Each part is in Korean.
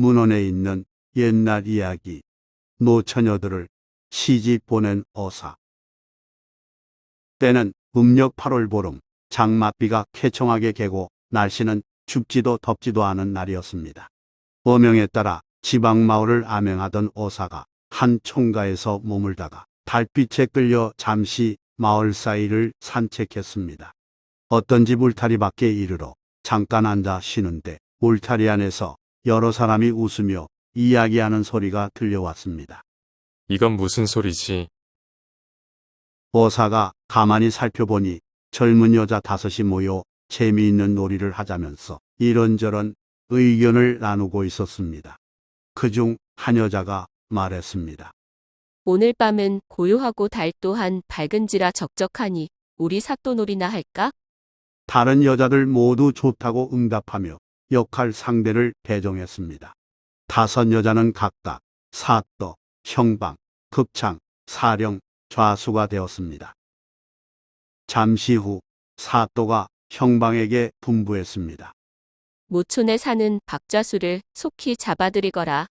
문헌에 있는 옛날 이야기, 노처녀들을 시집 보낸 어사. 때는 음력 8월 보름, 장맛비가 쾌청하게 개고 날씨는 춥지도 덥지도 않은 날이었습니다. 어명에 따라 지방 마을을 암행하던 어사가 한 총가에서 머물다가 달빛에 끌려 잠시 마을 사이를 산책했습니다. 어떤 집 울타리 밖에 이르러 잠깐 앉아 쉬는데 울타리 안에서 여러 사람이 웃으며 이야기하는 소리가 들려왔습니다. 이건 무슨 소리지? 어사가 가만히 살펴보니 젊은 여자 다섯이 모여 재미있는 놀이를 하자면서 이런저런 의견을 나누고 있었습니다. 그중 한 여자가 말했습니다. 오늘 밤은 고요하고 달 또한 밝은지라 적적하니 우리 사또놀이나 할까? 다른 여자들 모두 좋다고 응답하며 역할 상대를 배정했습니다. 다섯 여자는 각각 사또, 형방, 급창, 사령, 좌수가 되었습니다. 잠시 후 사또가 형방에게 분부했습니다. 모촌에 사는 박좌수를 속히 잡아들이거라.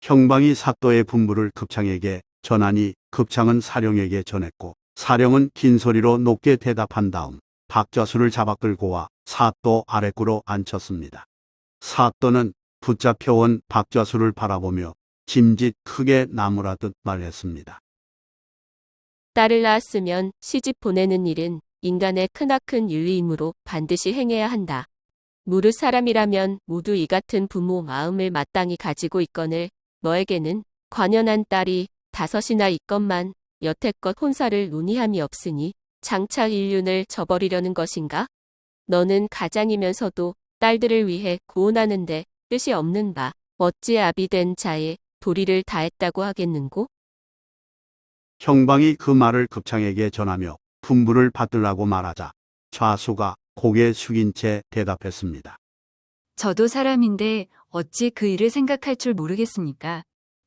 형방이 사또의 분부를 급창에게 전하니 급창은 사령에게 전했고 사령은 긴 소리로 높게 대답한 다음 박좌수를 잡아 끌고 와 사또 아래구로 앉혔습니다. 사또는 붙잡혀온 박좌수를 바라보며 짐짓 크게 나무라듯 말했습니다. 딸을 낳았으면 시집 보내는 일은 인간의 크나큰 윤리이므로 반드시 행해야 한다. 무릇 사람이라면 모두 이 같은 부모 마음을 마땅히 가지고 있거늘 너에게는 관연한 딸이 다섯이나 있건만 여태껏 혼사를 논의함이 없으니 장차 인륜을 저버리려는 것인가? 너는 가장이면서도 딸들을 위해 구원하는데 뜻이 없는 바 어찌 아비 된 자의 도리를 다했다고 하겠는고? 형방이 그 말을 급창에게 전하며 분부를 받으라고 말하자 좌수가 고개 숙인 채 대답했습니다. 저도 사람인데 어찌 그 일을 생각할 줄 모르겠습니까?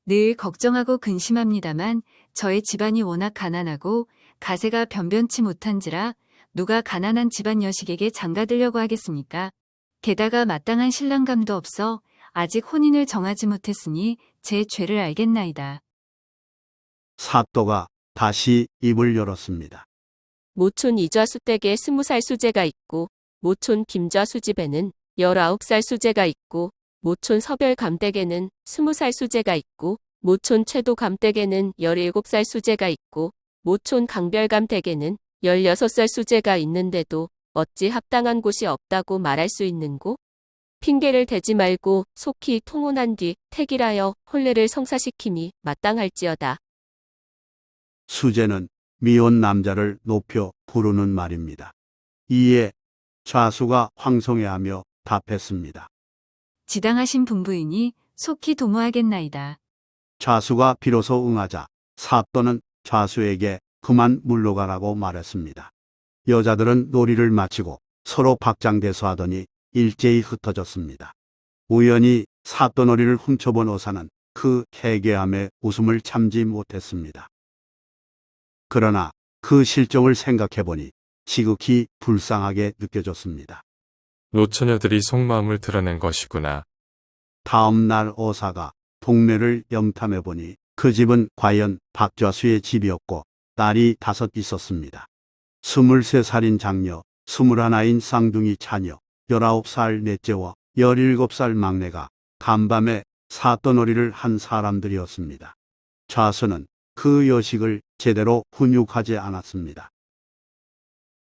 늘 걱정하고 근심합니다만 저의 집안이 워낙 가난하고 가세가 변변치 못한지라 누가 가난한 집안 여식에게 장가들려고 하겠습니까? 게다가 마땅한 신랑감도 없어 아직 혼인을 정하지 못했으니 제 죄를 알겠나이다. 사또가 다시 입을 열었습니다. 모촌 이좌수 댁에 스무 살 수제가 있고, 모촌 김좌수 집에는 열아홉 살 수제가 있고, 모촌 서별 감 댁에는 스무 살 수제가 있고, 모촌 최도 감 댁에는 열일곱 살 수제가 있고, 모촌 강별감 댁에는 열여섯 살 수제가 있는데도 어찌 합당한 곳이 없다고 말할 수 있는고? 핑계를 대지 말고 속히 통혼한 뒤 택일하여 혼례를 성사시킴이 마땅할지어다. 수제는 미혼 남자를 높여 부르는 말입니다. 이에 좌수가 황송해하며 답했습니다. 지당하신 분부이니 속히 도모하겠나이다. 좌수가 비로소 응하자 사또는 좌수에게 그만 물러가라고 말했습니다. 여자들은 놀이를 마치고 서로 박장대소하더니 일제히 흩어졌습니다. 우연히 사또 놀이를 훔쳐본 어사는 그 해괴함에 웃음을 참지 못했습니다. 그러나 그 실정을 생각해보니 지극히 불쌍하게 느껴졌습니다. 노처녀들이 속마음을 드러낸 것이구나. 다음 날 어사가 동네를 염탐해보니 그 집은 과연 박좌수의 집이었고 딸이 다섯 있었습니다. 스물세 살인 장녀, 스물하나인 쌍둥이 자녀, 열아홉 살 넷째와 열일곱 살 막내가 간밤에 사또놀이를 한 사람들이었습니다. 좌수는 그 여식을 제대로 훈육하지 않았습니다.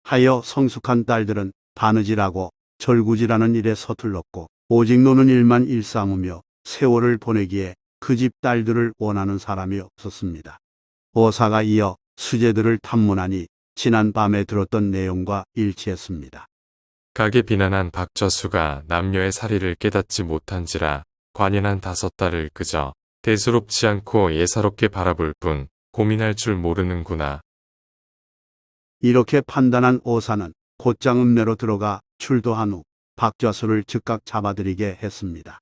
하여 성숙한 딸들은 바느질하고 절구질하는 일에 서툴렀고 오직 노는 일만 일삼으며 세월을 보내기에 그 집 딸들을 원하는 사람이 없었습니다. 어사가 이어 수제들을 탐문하니 지난 밤에 들었던 내용과 일치했습니다. 가게 비난한 박저수가 남녀의 사리를 깨닫지 못한지라 관연한 다섯 딸을 그저 대수롭지 않고 예사롭게 바라볼 뿐 고민할 줄 모르는구나. 이렇게 판단한 어사는 곧장 읍내로 들어가 출도한 후 박좌수를 즉각 잡아들이게 했습니다.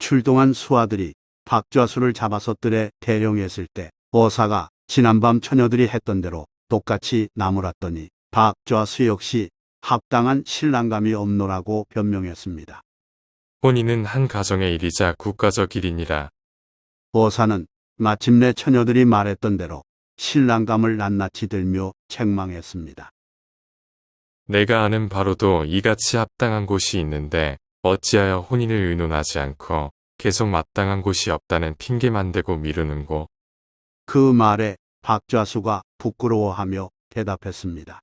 출동한 수하들이 박좌수를 잡아서 뜰에 대령했을 때 어사가 지난밤 처녀들이 했던 대로 똑같이 나무랐더니 박좌수 역시 합당한 신랑감이 없노라고 변명했습니다. 혼인은 한 가정의 일이자 국가적 일이니라. 오사는 마침내 처녀들이 말했던 대로 신랑감을 낱낱이 들며 책망했습니다. 내가 아는 바로도 이같이 합당한 곳이 있는데 어찌하여 혼인을 의논하지 않고 계속 마땅한 곳이 없다는 핑계만 대고 미루는고 그 말에 박좌수가 부끄러워하며 대답했습니다.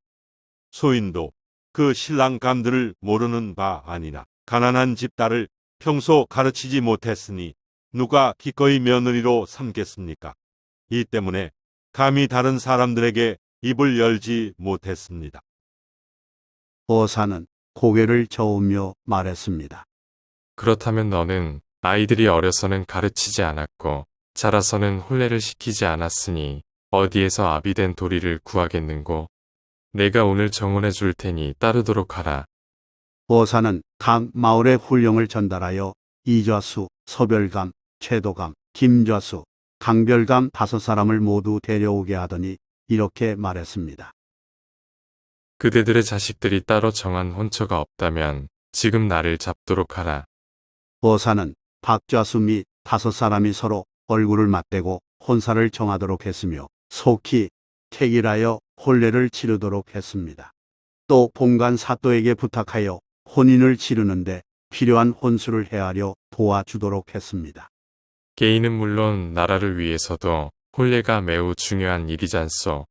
소인도 그 신랑 감들을 모르는 바 아니나 가난한 집 딸을 평소 가르치지 못했으니 누가 기꺼이 며느리로 삼겠습니까? 이 때문에 감히 다른 사람들에게 입을 열지 못했습니다. 오사는 고개를 저으며 말했습니다. 그렇다면 너는 아이들이 어려서는 가르치지 않았고 자라서는 혼례를 시키지 않았으니 어디에서 아비 된 도리를 구하겠는고 내가 오늘 정원해 줄 테니 따르도록 하라. 오사는 각 마을의 훈령을 전달하여 이좌수, 서별감, 최도감, 김좌수, 강별감 다섯 사람을 모두 데려오게 하더니 이렇게 말했습니다. 그대들의 자식들이 따로 정한 혼처가 없다면 지금 나를 잡도록 하라. 오사는 박좌수 및 다섯 사람이 서로 얼굴을 맞대고 혼사를 정하도록 했으며 속히 택일하여 혼례를 치르도록 했습니다. 또 본관 사또에게 부탁하여 혼인을 치르는데 필요한 혼수를 헤아려 도와주도록 했습니다. 개인은 물론 나라를 위해서도 혼례가 매우 중요한 일이잖소.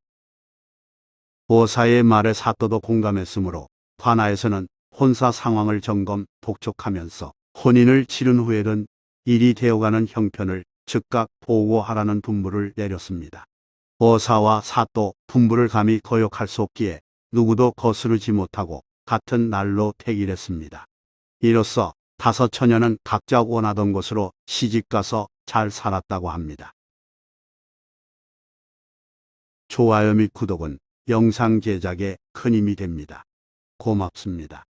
오사의 말에 사또도 공감했으므로 관아에서는 혼사 상황을 점검 독촉하면서 혼인을 치른 후에는 일이 되어가는 형편을 즉각 보고하라는 분부를 내렸습니다. 오사와 사또 분부를 감히 거역할 수 없기에 누구도 거스르지 못하고 같은 날로 택일했습니다. 이로써 다섯 처녀는 각자 원하던 곳으로 시집가서 잘 살았다고 합니다. 좋아요 및 구독은 영상 제작에 큰 힘이 됩니다. 고맙습니다.